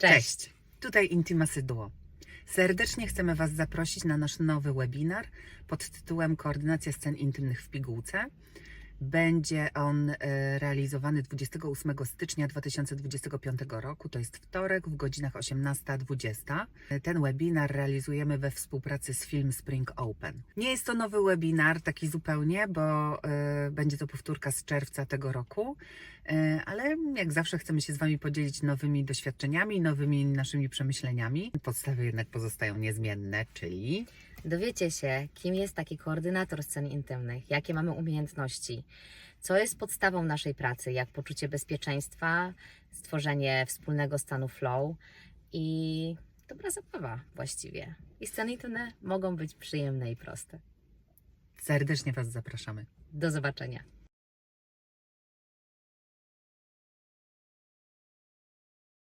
Cześć! Tutaj Intimacy Duo. Serdecznie chcemy Was zaprosić na nasz nowy webinar pod tytułem Koordynacja scen intymnych w pigułce. Będzie on e, realizowany 28 stycznia 2025 roku, to jest wtorek w godzinach 18.20. Ten webinar realizujemy we współpracy z Film Spring Open. Nie jest to nowy webinar, taki zupełnie, bo e, będzie to powtórka z czerwca tego roku, E, ale jak zawsze chcemy się z Wami podzielić nowymi doświadczeniami, nowymi naszymi przemyśleniami. Podstawy jednak pozostają niezmienne, czyli Dowiecie się, kim jest taki koordynator scen intymnych, jakie mamy umiejętności, co jest podstawą naszej pracy, jak poczucie bezpieczeństwa, stworzenie wspólnego stanu flow i dobra zabawa właściwie. I sceny intymne mogą być przyjemne i proste. serdecznie Was zapraszamy. Do zobaczenia.